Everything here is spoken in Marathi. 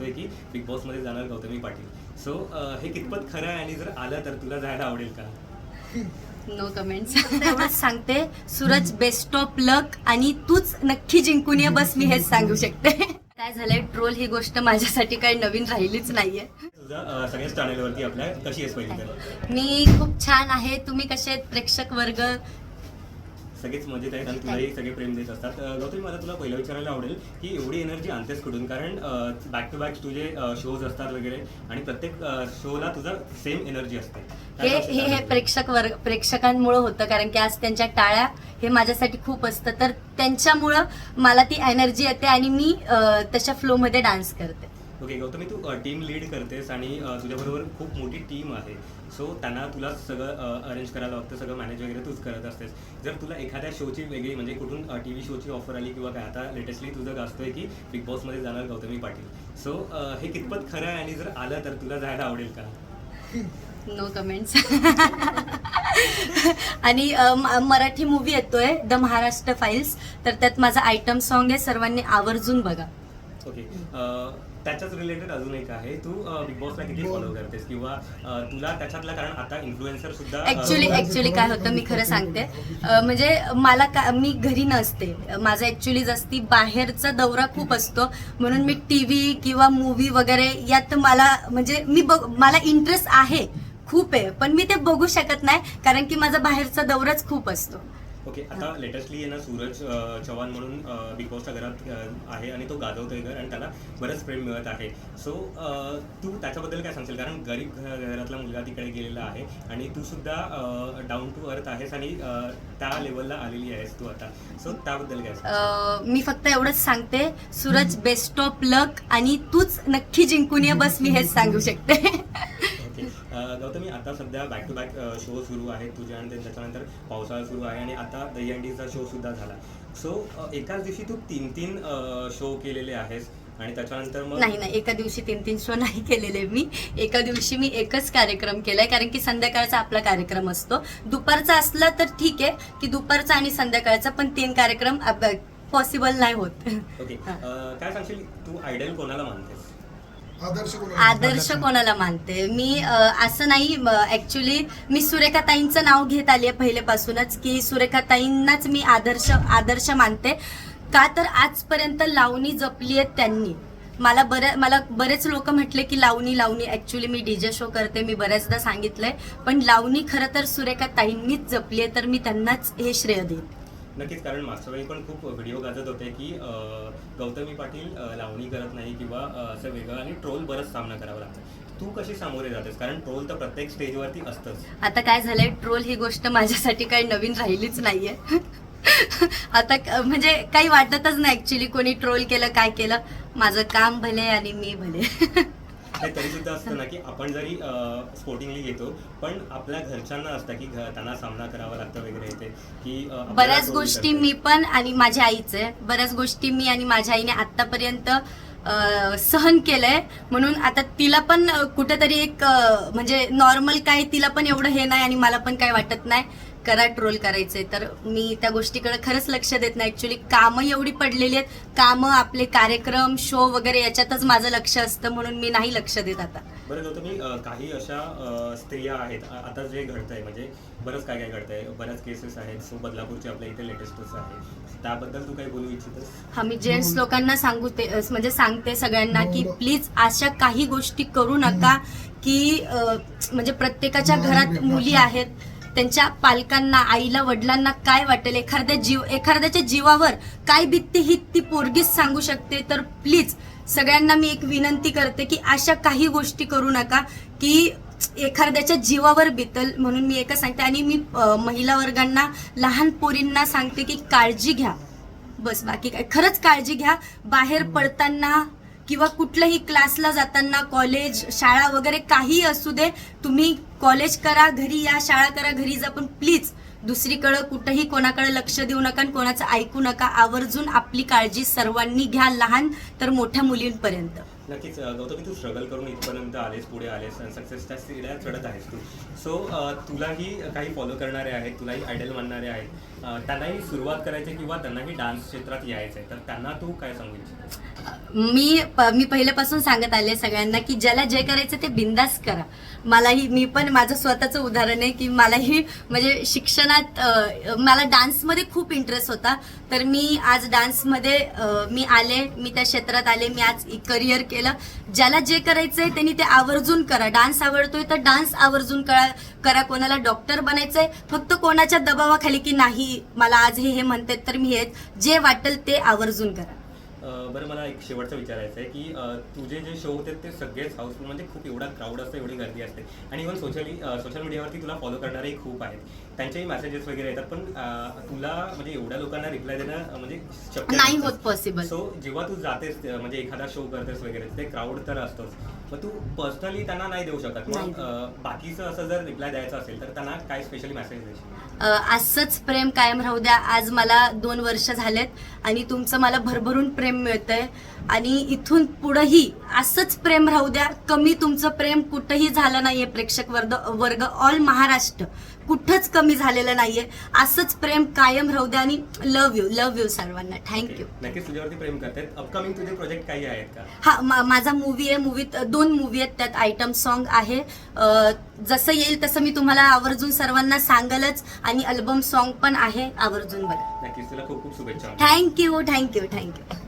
आहे की बिग बॉसमध्ये जाणार गौतमी पाटील. सो हे कितपत खरं आहे आणि जर आलं तर तुला जायला आवडेल का? नो कमेंट्स एवढंच सांगते. सूरज बेस्ट ऑफ लक आणि तूच नक्की जिंकून ये. बस मी हेच सांगू शकते. काय झालंय? ट्रोल ही गोष्ट माझ्यासाठी काही नवीन राहिलीच नाहीये. तुझा अं, सगळ्याच चॅनलवरती आपल्या कशी आहेस पहिली तर? मी खूप छान आहे. तुम्ही कसे आहेत? प्रेक्षक वर्ग? सगळेच मजेत आहेत आणि तुलाही सगळे प्रेम देत असतात. गौतमी मला तुला पहिलं विचारायला आवडेल की एवढी एनर्जी आणतेस कुठून? कारण बॅक टू बॅक तुझे शोज असतात वगैरे आणि प्रत्येक शोला तुझा सेम एनर्जी असते. हे हे हे? प्रेक्षक वर्ग प्रेक्षकांमुळं होतं कारण की आज त्यांच्या टाळ्या हे माझ्यासाठी खूप असतं. तर त्यांच्यामुळं मला ती एनर्जी येते आणि मी तशा फ्लोमध्ये डान्स करते. ओके गौतमी तू टीम लीड करतेस आणि तुझ्याबरोबर खूप मोठी टीम आहे. सो त्यांना तुला सगळं अरेंज करायला लागतं सगळं मॅनेज वगैरे तूच करत असतेस. जर तुला एखाद्या शोची वेगळी म्हणजे कुठून टी व्ही शोची ऑफर आली किंवा काय आता लेटेस्टली तुझं गाजतोय की बिग बॉसमध्ये जाणार गौतमी पाटील. सो हे कितपत खरं आहे आणि जर आलं तर तुला जायला आवडेल का? नो कमेंट्स आणि मराठी मूवी येतोय द महाराष्ट्र फाईल्स तर त्यात माझा आयटम सॉन्ग आहे सर्वांनी आवर्जून बघा. ओके त्याच्याच रिलेटेड अजून एक आहे. तू बिग बॉसला किती फॉलो करतेस? किंवा तुला त्याच्यातला कारण आता इन्फ्लुएन्सर सुद्धा ऍक्च्युली ऍक्च्युली काय होतं मी खरं सांगते. म्हणजे मला का मी घरी नसते. माझा ऍक्च्युली जास्ती बाहेरचा दौरा खूप असतो. म्हणून मी टी व्ही किंवा मूवी वगैरे यात मला म्हणजे मी बघ मला इंटरेस्ट आहे खूप आहे. पण मी ते बघू शकत नाही कारण की माझा बाहेरचा दौराच खूप असतो. ओके आता लेटेस्टली आहे ना सूरज चव्हाण म्हणून बिग बॉसच्या घरात आहे आणि तो गाजवतोय घर आणि त्याला बरंच प्रेम मिळत आहे. सो तू त्याच्याबद्दल काय सांगशील? कारण गरीब घरातला मुलगा तिकडे गेलेला आहे आणि तू सुद्धा डाऊन टू अर्थ आहेस आणि त्या लेवलला आलेली आहेस तू आता. सो त्याबद्दल काय मी फक्त एवढंच सांगते सूरज बेस्ट ऑफ लक आणि तूच नक्की जिंकून ये बस मी हेच सांगू शकते. गौतमी आता सध्या बॅक टू बॅक शो सुरू आहेत तुझे आणि त्याच्यानंतर पावसाळा सुरू आहे आणि आता दहीहंडीचा शो सुद्धा झाला. सो एकाच दिवशी तू तीन तीन शो केलेले आहेस आणि त्याच्यानंतर मग नाही नाही एका दिवशी तीन तीन शो नाही केलेले मी. एका दिवशी मी एकच कार्यक्रम केलाय कारण की संध्याकाळचा आपला कार्यक्रम असतो. दुपारचा असला तर ठीक आहे की दुपारचा आणि संध्याकाळचा पण तीन कार्यक्रम पॉसिबल नाही होत. ओके काय सांगशील? तू आयडल कोणाला मानतेस? आदर्श कोणाला? मानते? मी असं नाही ऍक्च्युली मी सुरेखाताईंचं नाव घेत आली आहे पहिलेपासूनच की सुरेखाताईंनाच मी आदर्श आदर्श मानते. का तर आजपर्यंत लावणी जपली आहेत त्यांनी. मला बऱ्या मला बरेच लोक म्हटले की लावणी लावणी ऍक्च्युली मी डीजे शो करते मी बऱ्याचदा सांगितलंय. पण लावणी खरं तर सुरेखाताईंनीच जपली आहे तर मी त्यांनाच हे श्रेय देईन. नक्कीच कारण मागच्या वेळी पण खूप व्हिडिओ गाजत होते की गौतमी पाटील लावणी करत नाही किंवा असं वेगळं आणि ट्रोल बरंच सामना करावा लागतो. तू कशी सामोरे जातेस? कारण ट्रोल तर प्रत्येक स्टेजवरती असतंच. आता काय झालंय? ट्रोल ही गोष्ट माझ्यासाठी काही नवीन राहिलीच नाहीये. आता म्हणजे काही वाटतच नाही ऍक्च्युली कोणी ट्रोल केलं काय केलं. माझं काम भले आणि मी भले. नाही तरी सुद्धा असतं ना की आपण जरी स्पोर्टिंगली घेतो पण आपल्या घरच्यांना असतं की घ- त्यांना सामना करावा लागतं वगैरे येते की अ, आपल्याला बऱ्याच गोष्टी. मी पण आणि माझ्या आईचे बऱ्याच गोष्टी मी आणि माझ्या आईने आतापर्यंत अं, सहन केलंय म्हणून आता तिला पण अं, कुठेतरी एक अं, म्हणजे नॉर्मल काय तिला पण एवढं हे नाही आणि मला पण काय वाटत नाही करा ट्रोल करायचंय. तर मी त्या गोष्टीकडे खरंच लक्ष देत नाही. ऍक्च्युली कामं एवढी पडलेली आहेत. कामं आपले कार्यक्रम शो वगैरे याच्यातच माझं लक्ष असतं म्हणून मी नाही लक्ष देत आता. बरं गौतमी काही अशा स्त्रिया आहेत. आता जे घडतंय म्हणजे बरंच काय काय घडतंय. बऱ्याच केसेस आहेत. सो बदलापूरचे आपल्या इथे लेटेस्टच आहे. त्याबद्दल तू काही बोलू इच्छितस? हा मी जेंट्स लोकांना सांगू ते म्हणजे सांगते सगळ्यांना की प्लीज अशा काही गोष्टी करू नका की म्हणजे प्रत्येकाच्या घरात मुली आहेत. त्यांच्या पालकांना आईला वडिलांना काय वाटेल? एखाद्या जीव एखाद्याच्या जीवावर काय बित्ते ही ती पोरगीच सांगू शकते? तर प्लीज सगळ्यांना मी एक विनंती करते की अशा काही गोष्टी करू नका की एखाद्याच्या जीवावर बितल म्हणून मी एकच सांगते. आणि मी महिला वर्गांना लहान पोरींना सांगते की काळजी घ्या. बस बाकी काय? खरंच काळजी घ्या. बाहेर पडताना किंवा कुठल्याही क्लासला जाताना कॉलेज शाळा वगैरे काही असू दे तुम्ही कॉलेज करा घरी या शाळा करा घरी जा पण प्लीज दुसरीकडं कुठंही कोणाकडे लक्ष देऊ नका आणि कोणाचं ऐकू नका. आवर्जून आपली काळजी सर्वांनी घ्या लहान तर मोठ्या मुलींपर्यंत. नक्कीच अ, गौतमी तू स्ट्रगल करून इथपर्यंत आलेस पुढे आलेस आणि सक्सेसच्या सीड्या चढत आहेस तू. सो तुलाही काही फॉलो करणारे आहेत तुलाही आयडल मानणारे आहेत. त्यांनाही सुरुवात करायची किंवा त्यांनाही डान्स क्षेत्रात यायचं आहे तर त्यांना तू काय सांगू इच्छितो मी प- मी पहिल्यापासून सांगत आले सगळ्यांना की ज्याला जे करायचं ते बिंदास करा. मलाही मी पण माझं स्वतःचं उदाहरण आहे की मलाही म्हणजे शिक्षणात मला डान्समध्ये खूप इंटरेस्ट होता. तर मी आज डान्समध्ये मी आले मी त्या क्षेत्रात आले मी आज करिअर केलं. ज्याला जे करायचं आहे त्यांनी ते आवर्जून करा. डान्स आवडतोय तर डान्स आवर्जून करा करा. कोणाला डॉक्टर बनायचंय फक्त कोणाच्या दबावाखाली की नाही मला आज हे हे म्हणतात तर मी हे जे वाटेल ते आवर्जून करा. बरं मला एक शेवटचं विचारायचं आहे की तुझे जे शो होते ते सगळेच हाऊसफुल म्हणजे खूप एवढा क्राऊड असतं एवढी गर्दी असते. आणि इव्हन सोशली सोशल मीडियावरती तुला फॉलो करणारेही खूप आहेत. त्यांचेही मेसेजेस वगैरे येतात पण तुला म्हणजे एवढ्या लोकांना रिप्लाय देणं म्हणजे शक्य नाही. होत पॉसिबल सो जेव्हा तू जातेस म्हणजे एखादा शो करतेस वगैरे ते क्राऊड तर असतोच. मग तू पर्सनली त्यांना नाही देऊ शकत. नाही. मग अ, बाकीचं असं जर रिप्लाय द्यायचं असेल तर त्यांना काय स्पेशली मेसेज देशील. असंच प्रेम कायम राहू द्या. आज मला दोन वर्ष झालेत आणि तुमचं मला भरभरून प्रेम मिळतंय. आणि इथून पुढंही असंच प्रेम राहू द्या. कमी तुमचं प्रेम कुठंही झालं नाहीये प्रेक्षक वर्ग वर्ग ऑल महाराष्ट्र. कुठंच कमी झालेलं नाहीये. असंच प्रेम कायम राहू द्या आणि लव यू लव यू सर्वांना. थँक्यू नक्कीच तुझ्यावरती प्रेम करतात. अपकमिंग तुझे प्रोजेक्ट काही आहेत का? हा मा- माझा मूवी आहे. मूवीत दोन मूवी आहेत. त्यात आयटम सॉन्ग आहे. जसं येईल तसं मी तुम्हाला आवर्जून सर्वांना सांगलच आणि अल्बम सॉन्ग पण आहे आवर्जून बघा. नक्कीच. तुला खूप खूप शुभेच्छा. Thank you thank you thank you